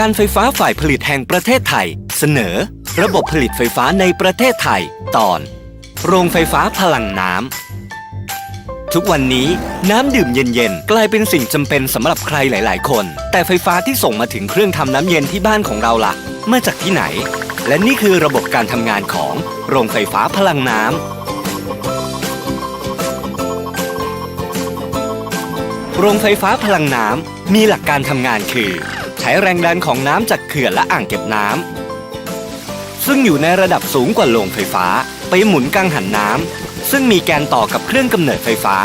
การไฟฟ้าฝ่ายผลิตแห่งประเทศไทย เสนอ ระบบผลิตไฟฟ้าในประเทศไทย ตอน โรงไฟฟ้าพลังน้ำ ทุกวันนี้น้ำดื่มเย็นๆ กลายเป็นสิ่งจำเป็นสำหรับใครหลาย ๆ คน แต่ไฟฟ้าที่ส่งมาถึงเครื่องทำน้ำเย็นที่บ้านของเราล่ะ มาจากที่ไหน และนี่คือระบบการทำงานของโรงไฟฟ้าพลังน้ำโรงไฟฟ้าพลังน้ำ มีหลักการทำงานคือ ใช้แรงดันของน้ำจากเขื่อนและอ่างเก็บน้ำซึ่งอยู่ในระดับสูงกว่าโรงไฟฟ้า ไปหมุนกังหันน้ำซึ่งมีแกนต่อกับเครื่องกำเนิดไฟฟ้า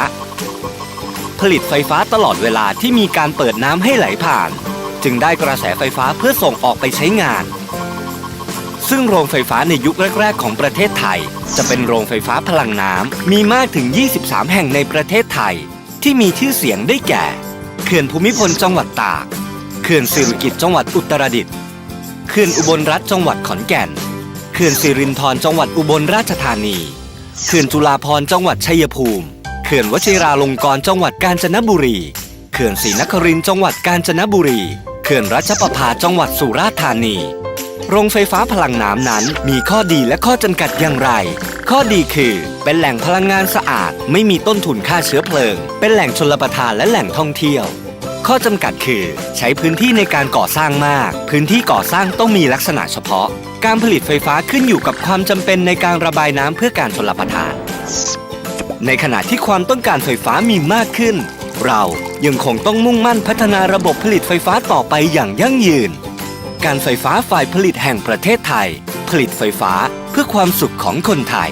ผลิตไฟฟ้าตลอดเวลาที่มีการเปิดน้ำให้ไหลผ่าน จึงได้กระแสไฟฟ้าเพื่อส่งออกไปใช้งาน ซึ่งโรงไฟฟ้าในยุคแรก ๆ ของประเทศไทย จะเป็นโรงไฟฟ้าพลังน้ำมีมากถึง 23 แห่งในประเทศไทย ที่มีชื่อเสียงได้แก่ เขื่อนภูมิพลจังหวัดตาก เขื่อนสิริกิติ์จังหวัดอุตรดิตถ์ เขื่อนอุบลรัฐจังหวัดขอนแก่น เขื่อนสิรินธรจังหวัดอุบลราชธานี เขื่อนจุฬาภรณ์จังหวัดชัยภูมิ เขื่อนวชิราลงกรณ์จังหวัดกาญจนบุรี เขื่อนศรีนครินทร์จังหวัดกาญจนบุรี เขื่อนรัชประภาจังหวัดสุราษฎร์ธานี โรงไฟฟ้าพลังน้ำนั้นมีข้อดีและข้อจำกัดอย่างไร ข้อดีคือ เป็นแหล่งพลังงานสะอาด ไม่มีต้นทุนค่าเชื้อเพลิง เป็นแหล่งชลประทานและแหล่งท่องเที่ยว ข้อจำกัดคือ ใช้พื้นที่ในการก่อสร้างมาก พื้นที่ก่อสร้างต้องมีลักษณะเฉพาะ การผลิตไฟฟ้าขึ้นอยู่กับความจำเป็นในการระบายน้ำเพื่อการชลประทาน ในขณะที่ความต้องการไฟฟ้ามีมากขึ้น เรายังคงต้องมุ่งมั่นพัฒนาระบบผลิตไฟฟ้าต่อไปอย่างยั่งยืน การไฟฟ้าฝ่ายผลิตแห่งประเทศไทย ผลิตไฟฟ้าเพื่อความสุขของคนไทย